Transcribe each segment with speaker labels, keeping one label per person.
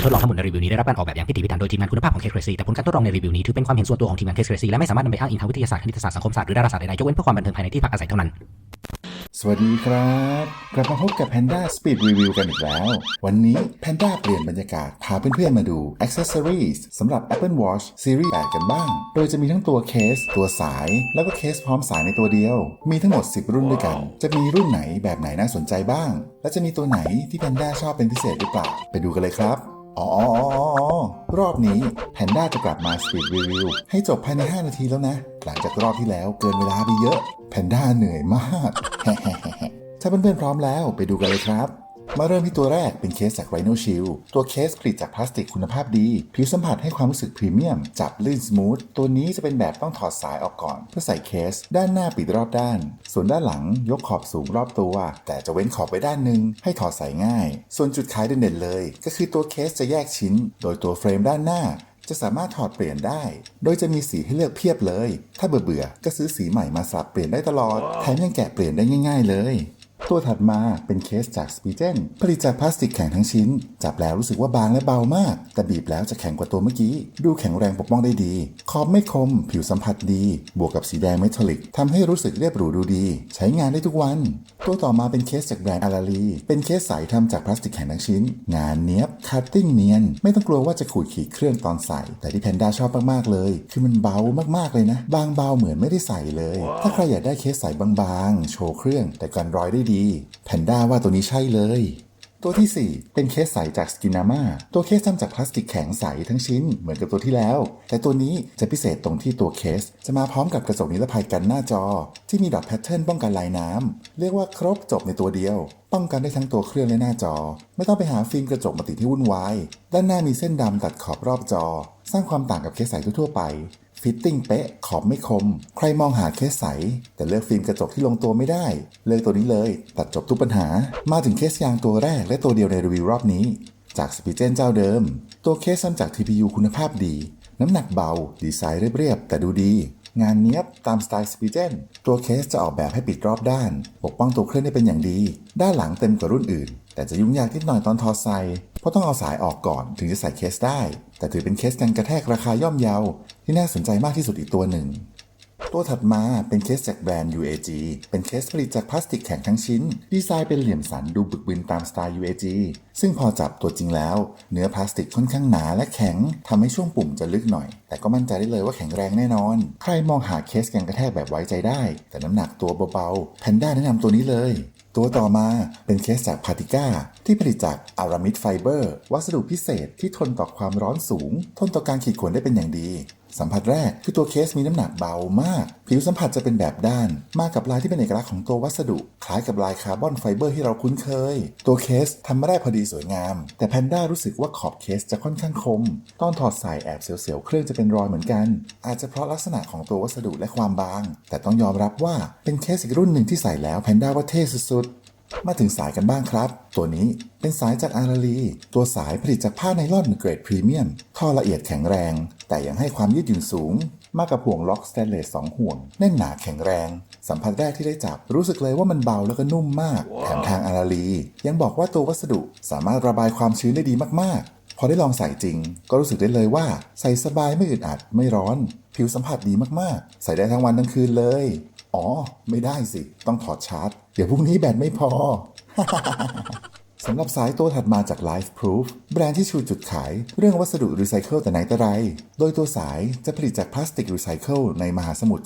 Speaker 1: การทดลองทั้งหมดในรีวิวนี้ได้รับการออกแบบอย่างพิถีพิถันโดยทีมงานคุณภาพของ Case Crazy แต่ผลการทดลองในรีวิวนี้ถือเป็นความเห็นส่วนตัวของทีมงาน Case Crazy และไม่สามารถนำไปอ้างอิงทางวิทยาศาสตร์คณิตศาสตร์สังคมศาสตร์หรือดาราศาสตร์ใดๆยกเว้นเพื่อความบันเทิงภายในที่พักอาศัยเท่านั้น
Speaker 2: สวัสดีครับ กลับมาพบกับ Panda Speed Review กันอีกแล้ว วันนี้ Panda เปลี่ยนบรรยากาศพาเพื่อนๆมาดู Accessories สำหรับ Apple Watch Series 8 กันบ้าง โดยจะมีทั้งตัวเคส ตัวสาย แล้วก็เคสพร้อมสายในตัวเดียว มีทั้งหมด 10 รุ่นด้วยกัน จะมีรุ่นไหนแบบไหนน่าสนใจบ้าง และจะมีตัวไหนที่ Panda ชอบเป็นพิเศษหรือเปล่าไปดูกันเลยครับ อ๋อ รอบนี้แพนด้าจะกลับมา Speed Review ให้จบภายใน 5 นาทีแล้วนะ หลังจากรอบที่แล้วเกินเวลาไปเยอะ แพนด้าเหนื่อยมาก ถ้าเพื่อนๆพร้อมแล้วไปดูกันเลยครับ มาเริ่มที่ตัวแรกเป็นเคสจาก Rhino Shield ตัวเคสผลิตจากพลาสติกคุณภาพดี ผิวสัมผัสให้ความรู้สึกพรีเมียม จับลื่นสมูท ตัวนี้จะเป็นแบบต้องถอดสายออกก่อน เพื่อใส่เคส ด้านหน้าปิดรอบด้าน ส่วนด้านหลังยกขอบสูงรอบตัว แต่จะเว้นขอบไว้ด้านหนึ่งให้ถอดใส่ง่าย ส่วนจุดขายเด่นๆเลย ก็คือตัวเคสจะแยกชิ้น โดยตัวเฟรมด้านหน้าจะสามารถถอดเปลี่ยนได้ โดยจะมีสีให้เลือกเพียบเลย ถ้าเบื่อเบื่อก็ซื้อสีใหม่มาสลับเปลี่ยนได้ตลอด แถมยังแกะเปลี่ยนได้ง่าย ๆ เลย ตัวถัดมาเป็นเคสจาก s p i g e n ผลิตจากพลาสติกแข็งทั้งชิ้น จับแล้วรู้สึกว่าบางและเบามาก แต่บีบแล้วจะแข็งกว่าตัวเมื่อกี้ ดูแข็งแรงปกป้องได้ดี ขอบไม่คม ผิวสัมผัสดี บวกกับสีแดงเมทัลลิกทำให้รู้สึกเรียบหรูดูดี ใช้งานได้ทุกวัน ตัวต่อมาเป็นเคสจากแบรนด์อาราลีเป็นเคสใสทำจากพลาสติกแข็งทั้งชิ้น งานเนี้ยบคัตติ้งเนียน ไม่ต้องกลัวว่าจะขูดขีดเครื่องตอนใส่ แต่ที่แพนด้าชอบมากๆเลย คือมันเบามากๆเลยนะ บางเบาเหมือนไม่ได้ใส่เลย ถ้าใครอยากได้เคสใสบางๆ โชว์เครื่อง แต่กันรอยได้ดีแพนด้าว่าตัวนี้ใช่เลย ตัวทีสี่ 4 เป็นเคสใสจากสกินาม่าตัวเคสทำจากพลาสติกแข็งใสทั้งชิ้นเหมือนกับตัวที่แล้ว แต่ตัวนี้จะพิเศษตรงที่ตัวเคส จะมาพร้อมกับกระจกนิรภัยกันหน้าจอ ที่มีดอทแพทเทิร์นป้องกันลายน้ำเรียกว่าครบจบในตัวเดียว ป้องกันได้ทั้งตัวเครื่องและหน้าจอ ไม่ต้องไปหาฟิล์มกระจกมาติดที่วุ่นวายด้านหน้ามีเส้นดำตัดขอบรอบจอ สร้างความต่างกับเคสใสทั่วๆไป ฟิตติ้งเป๊ะ ขอบไม่คม ใครมองหาเคสใส แต่เลือกฟิล์มกระจกที่ลงตัวไม่ได้ เลือกตัวนี้เลย ตัดจบทุกปัญหา มาถึงเคสยางตัวแรกและตัวเดียวในรีวิวรอบนี้ จากสปีเจนเจ้าเดิม ตัวเคสทำจาก TPU คุณภาพดี น้ำหนักเบา ดีไซน์เรียบๆแต่ดูดี งานเนี้ยบตามสไตล์สปีเจนตัวเคสจะออกแบบให้ปิดรอบด้าน ปกป้องตัวเครื่องได้เป็นอย่างดี ด้านหลังเต็มกว่ารุ่นอื่น แต่จะยุ่งยากนิดหน่อยตอนถอดใส เพราะต้องเอาสายออกก่อนถึงจะใส่เคสได้ แต่ถือเป็นเคสกันกระแทกราคาย่อมเยาที่น่าสนใจมากที่สุดอีกตัวหนึ่ง ตัวถัดมาเป็นเคสจากแบรนด์ UAG เป็นเคสผลิตจากพลาสติกแข็งทั้งชิ้น ดีไซน์เป็นเหลี่ยมสันดูบึกบึนตามสไตล์ UAG ซึ่งพอจับตัวจริงแล้ว เนื้อพลาสติกค่อนข้างหนาและแข็งทำให้ช่วงปุ่มจะลึกหน่อย แต่ก็มั่นใจได้เลยว่าแข็งแรงแน่นอน ใครมองหาเคสกันกระแทกแบบไว้ใจได้ แต่น้ำหนักตัวเบาๆแพนด้าแนะนำตัวนี้เลย ตัวต่อมาเป็นเคสจากพาติก้าที่ผลิตจากอารามิดไฟเบอร์ วัสดุพิเศษที่ทนต่อความร้อนสูง ทนต่อการขีดข่วนได้เป็นอย่างดี สัมผัสแรกคือตัวเคสมีน้ำหนักเบามาก ผิวสัมผัสจะเป็นแบบด้าน มากับลายที่เป็นเอกลักษณ์ของตัววัสดุ คล้ายกับลายคาร์บอนไฟเบอร์ที่เราคุ้นเคย ตัวเคสทำมาได้พอดีสวยงาม แต่แพนด้ารู้สึกว่าขอบเคสจะค่อนข้างคม ตอนถอดใส่แอบเสียวๆเครื่องจะเป็นรอยเหมือนกัน อาจจะเพราะลักษณะของตัววัสดุและความบาง แต่ต้องยอมรับว่าเป็นเคสอีกรุ่นหนึ่งที่ใส่แล้วแพนด้าว่าเท่สุดๆ มาถึงสายกันบ้างครับ ตัวนี้เป็นสายจากอาราลี ตัวสายผลิตจากผ้าไนล่อนเกรดพรีเมียมท่อละเอียดแข็งแรง แต่ยังให้ความยืดหยุ่นสูง มากับห่วงล็อกสแตนเลส2ห่วง แน่นหนาแข็งแรง สัมผัสแรกที่ได้จับรู้สึกเลยว่ามันเบาแล้วก็นุ่มมากแถมทางอาราลี ยังบอกว่าตัววัสดุสามารถระบายความชื้นได้ดีมากๆ พอได้ลองใส่จริง ก็รู้สึกได้เลยว่าใส่สบายไม่อึดอัดไม่ร้อน ผิวสัมผัสดีมากๆ ใส่ได้ทั้งวันทั้งคืนเลย อ๋อ ไม่ได้สิ ต้องถอดชาร์จ เดี๋ยวพรุ่งนี้แบตไม่พอ สำหรับสายตัวถัดมาจาก Life Proof แบรนด์ที่ชูจุดขาย เรื่องวัสดุรีไซเคิลแต่ไหนแต่ไร โดยตัวสายจะผลิตจากพลาสติกรีไซเคิลในมหาสมุทร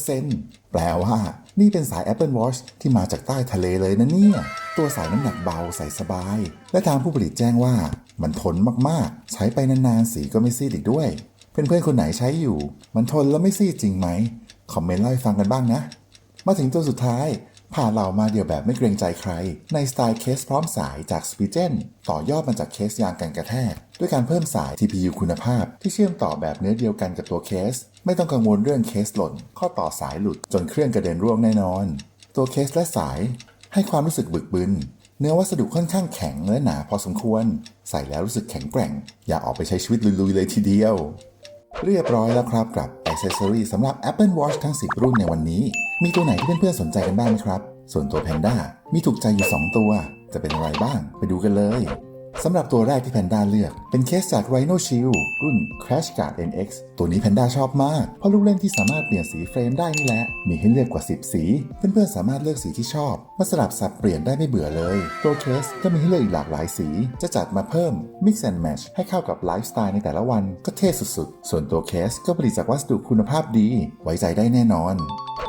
Speaker 2: 99%แปลว่า นี่เป็นสาย Apple Watch ที่มาจากใต้ทะเลเลยนะเนี่ย ตัวสายน้ำหนักเบาใส่สบาย และทางผู้ผลิตแจ้งว่า มันทนมากๆ ใช้ไปนานๆสีก็ไม่ซีดอีกด้วย เพื่อนๆคนไหนใช้อยู่ มันทนแล้วไม่ซีดจริงไหม คอมเมนต์เล่าให้ฟังกันบ้างนะ มาถึงตัวสุดท้ายผ่าเหล่ามาเดี่ยวแบบไม่เกรงใจใคร ในสไตล์เคสพร้อมสายจาก s p i g e n ต่อยอดมาจากเคสยางกันกระแทก ด้วยการเพิ่มสาย TPU คุณภาพ ที่เชื่อมต่อแบบเนื้อเดียวกันกับตัวเคส ไม่ต้องกังวลเรื่องเคสหล่น ข้อต่อสายหลุดจนเครื่องกระเด็นร่วงแน่นอน ตัวเคสและสายให้ความรู้สึกบึกบึนเนื้อวัสดุค่อนข้างแข็งและหนาพอสมควร ใส่แล้วรู้สึกแข็งแกร่ง อยากออกไปใช้ชีวิตลุยๆเลยทีเดียว เรียบร้อยแล้วครับกับอ c c e s s o r y สำหรับ Apple Watch ทั้ง 10 รุ่นในวันนี้ มีตัวไหนที่เพื่อนๆสนใจกันบ้างไหมครับ ส่วนตัว Panda มีถูกใจอยู่ 2 ตัว จะเป็นอะไรบ้างไปดูกันเลย สำหรับตัวแรกที่แพนด้าเลือก เป็นเคสจาก Rhino Shield รุ่น Crash Guard NX ตัวนี้แพนด้าชอบมาก เพราะลูกเล่นที่สามารถเปลี่ยนสีเฟรมได้นี่แหละ มีให้เลือกกว่า 10 สี เพื่อนๆสามารถเลือกสีที่ชอบ มาสลับสับเปลี่ยนได้ไม่เบื่อเลย ตัวเคสก็มีให้เลือกอีกหลากหลายสี จะจัดมาเพิ่ม Mix and Match ให้เข้ากับไลฟ์สไตล์ในแต่ละวันก็เท่สุดๆ ส่วนตัวเคสก็ผลิตจากวัสดุคุณภาพดี ไว้ใจได้แน่นอน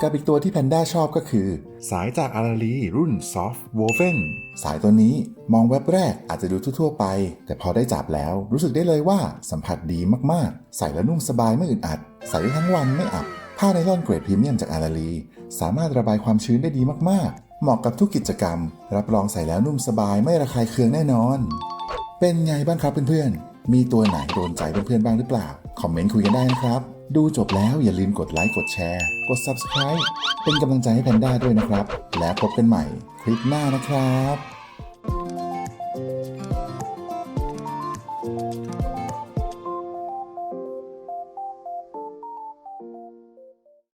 Speaker 2: กับอีกตัวที่แพนด้าชอบก็คือ สายจากอาราลีรุ่น Soft Woven สายตัวนี้มองแว็บแรกอาจจะดูทั่วๆไป แต่พอได้จับแล้วรู้สึกได้เลยว่าสัมผัสดีมากๆ ใส่แล้วนุ่มสบายไม่อึดอัด ใส่ได้ทั้งวันไม่อับ ผ้าไนลอนเกรดพรีเมียมจากอาราลี สามารถระบายความชื้นได้ดีมากๆ เหมาะกับทุกกิจกรรม รับรองใส่แล้วนุ่มสบายไม่ระคายเคืองแน่นอน เป็นไงบ้างครับเพื่อนๆมีตัวไหนโดนใจเพื่อนๆบ้างหรือเปล่า คอมเมนต์คุยกันได้นะครับ ดูจบแล้วอย่าลืมกดไลค์กดแชร์ กด Subscribe เป็นกำลังใจให้แพนด้าด้วยนะครับ แล้วพบกันใหม่คลิปหน้านะครับ